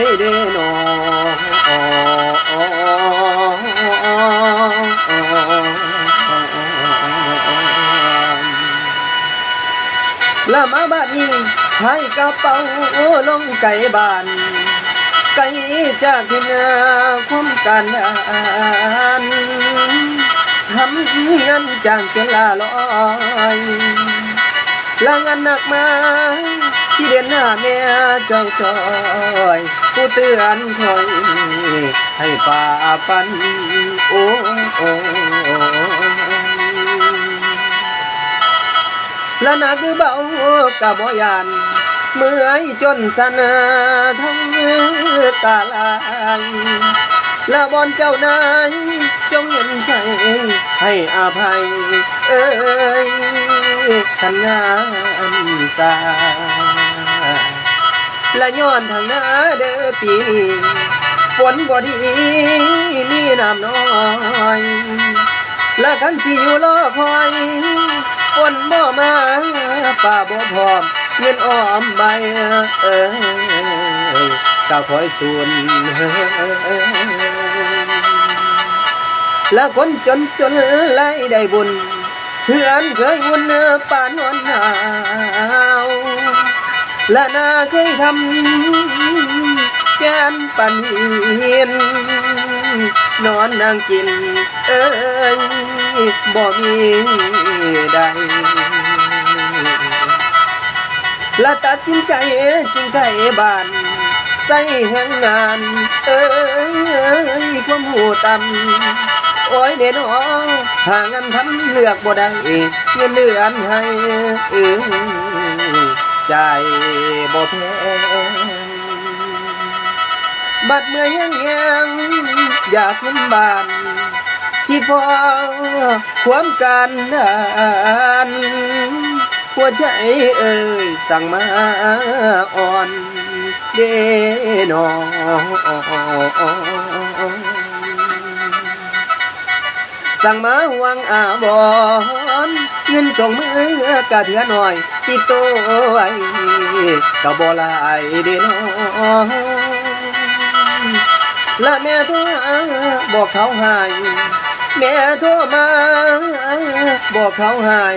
ยเดนอละมาบ้านนี้ให้กระเป๋าลงไก่บ้านไก่จากที่นาความการดานทำงานจ้างจนลาลอยลางานหนักมา ที่เด่นหน้าแม่จอยจอยผู้เตือนคอยให้ฝ่าฟันโอ้โอ้และนาคือเบากะบ่ยานเมื่อยจนสนาทั้งตาลายและบอนเจ้านายจงเห็นใจให้อภัย เอ้ยทันงานสา และย้อนทางหน้าเด้อปีนี้ฝนบ่ดีมีน้ำน้อยและคันสิอยู่รอคอยฝนบ่มาป่าบ่พร้อมเงินอ้อมใบเอ้ยเจ้าคอยสูนและคนจนจนไล่ได้บุญเพื่อนเคยวุ่นป่านอนหนาว และนาเคยทำแกนปันเหียนนอนนั่งกิน เอ้ยบ่มีใดและตัดสินใจจึงไขบ้านใส่แห่งงาน เอ้ยความหูต่ำโอ้ยเด่นอหางานทำเลือกบ่ได้เงินเดือนให้เอ้ย ใจบ่แพงบัดเมื่อยังยังอยากขึ้นบ้าน คิดพอความการดานหัวใจเอ่ยสั่งมาอ่อนเดนอสั่งมาหวังอาบอ นเงินส่งมือกะเถือหน่อยที่โตไว้ก็บ่ลายเดนอและแม่โทรบอกเขาใหายแม่โทรมาบอกเขาใหาย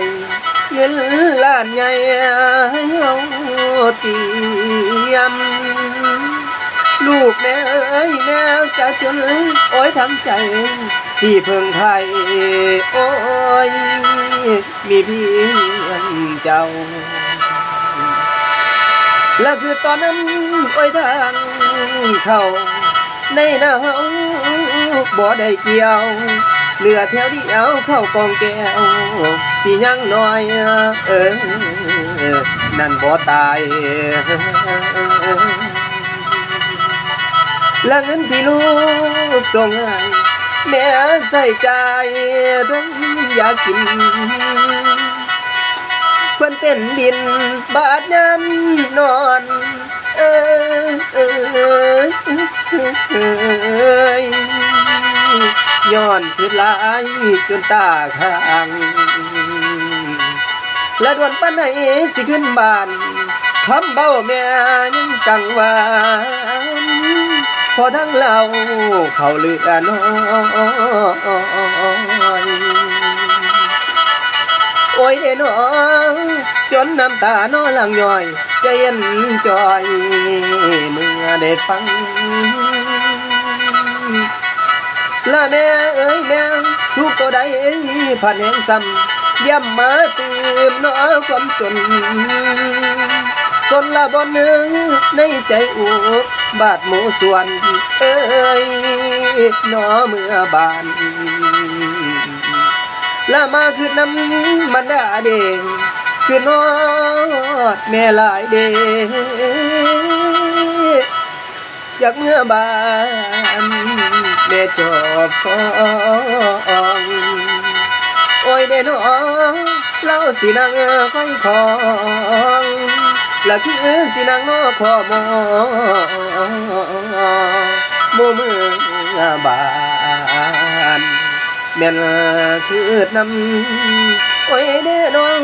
เงินล้านใหญ่เอาเตรียม ลูกแม่เอ้ยแม่จะจนโอ้ยทำใจ สี่เพิ่งไทยโอ้ยมีเพียงเจ้า และคือตอนนั้นโอ้ยทางเข้าในนาวบ่ได้เกี่ยวเหลือแถวเดียวเข้ากองแก้วที่ยังน้อย เออนั่นบ่ตาย และเงินที่ลูกส่งให้แม่ใส่ใจทั้งอยากกินเพื่อนเป็นดินบาดน้ำนอนเอ้ยเอ้ยเอ้ยย้อนคือหลายจนตาข้างและด่วนปันไหนสิขึ้นบ้านคำเบ้าแม่ยังกังวาน อทั้งเราเขาเลือน้อยโอ้ยเด้น้อจนน้ำตาน้อหลังย่อยใจเย็นจอยเมื่อได้ฟังละแม่เอ้ยแม่ทุกตัวใดผ่านแห่งซ้ำย่ำมาตื่มน้อความจน สนละบอนเนื้อในใจอุบาดหมูส่วนเอ้ยหนอเมื่อบานละมาคือน้ำมันดาเดงคือนอดแม่หลายเดอยากเมื่อบานแม่จอบฟองโอ้ยเด้น้องเล่าสินางค่อยของ และคือสินางนอขอมอโมมือบานแม่นคือน้ำโอ้ยเด้น้อง